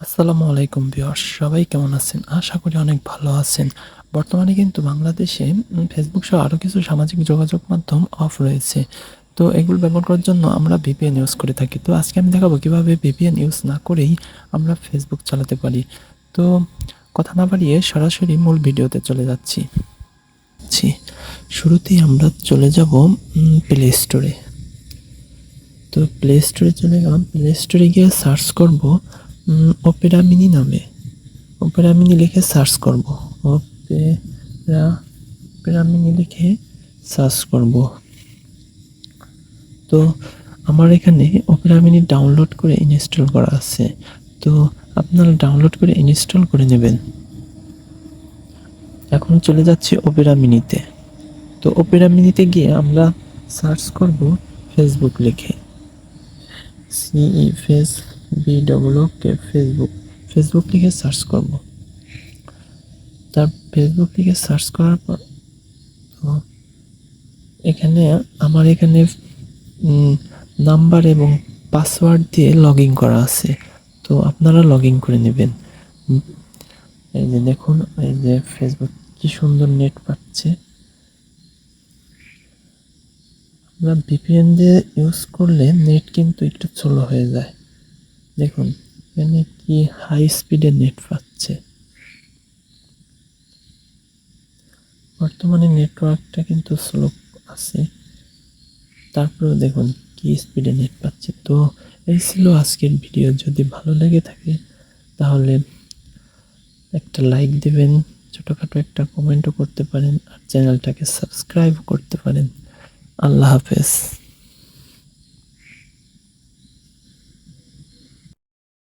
আসসালামু আলাইকুম বিয়স সবাই কেমন আছেন? আশা করি অনেক ভালো আছেন। বর্তমানে কিন্তু বাংলাদেশে ফেসবুক সহ আরও কিছু সামাজিক যোগাযোগ মাধ্যম অফ রয়েছে। তো এগুলো ব্যবহার করার জন্য আমরা ভিপিএন ইউজ করে থাকি। তো আজকে আমি দেখাবো কীভাবে ভিপিএন ইউজ না করেই আমরা ফেসবুক চালাতে পারি। তো কথা না বাড়িয়ে সরাসরি মূল ভিডিওতে চলে যাচ্ছি। শুরুতেই আমরা চলে যাব প্লে স্টোরে তো প্লে স্টোরে চলে গেলাম। প্লে স্টোরে গিয়ে সার্চ করব ওপেরা মিনি নামে। ওপেরা মিনি লিখে সার্চ করব। ওপেরা ওপেরা মিনি লিখে সার্চ করব। তো আমার এখানে ওপেরা মিনি ডাউনলোড করে ইনস্টল করা আছে। তো আপনারা ডাউনলোড করে ইনস্টল করে নেবেন। এখন চলে যাচ্ছি ওপেরা মিনিতে তো ওপেরা মিনিতে গিয়ে আমরা সার্চ করব ফেসবুক লিখে। সিই face B double K Facebook Facebook লিখে সার্চ করব। তার ফেসবুক লিখে সার্চ করার পর, তো এখানে, আমার এখানে নাম্বার এবং পাসওয়ার্ড দিয়ে লগ ইন করা আছে। তো আপনারা লগ ইন করে নেবেন। এই যে দেখুন, এই যে ফেসবুক কি সুন্দর নেট পাচ্ছে। আমরা ভিপিএন দিয়ে ইউজ করলে নেট কিন্তু একটু স্লো হয়ে যায়। দেখুন, এখানে কি হাই স্পিডে নেট পাচ্ছে? বর্তমানে নেটওয়ার্কটা কিন্তু স্লো আছে। তারপরেও দেখুন, কি স্পিডে নেট পাচ্ছে? তো এই ছিল আজকের ভিডিও যদি ভালো লেগে থাকে, তাহলে একটা লাইক দেবেন, ছোটোখাটো একটা কমেন্টও করতে পারেন, আর চ্যানেলটাকে সাবস্ক্রাইব করতে পারেন। আল্লাহ হাফেজ।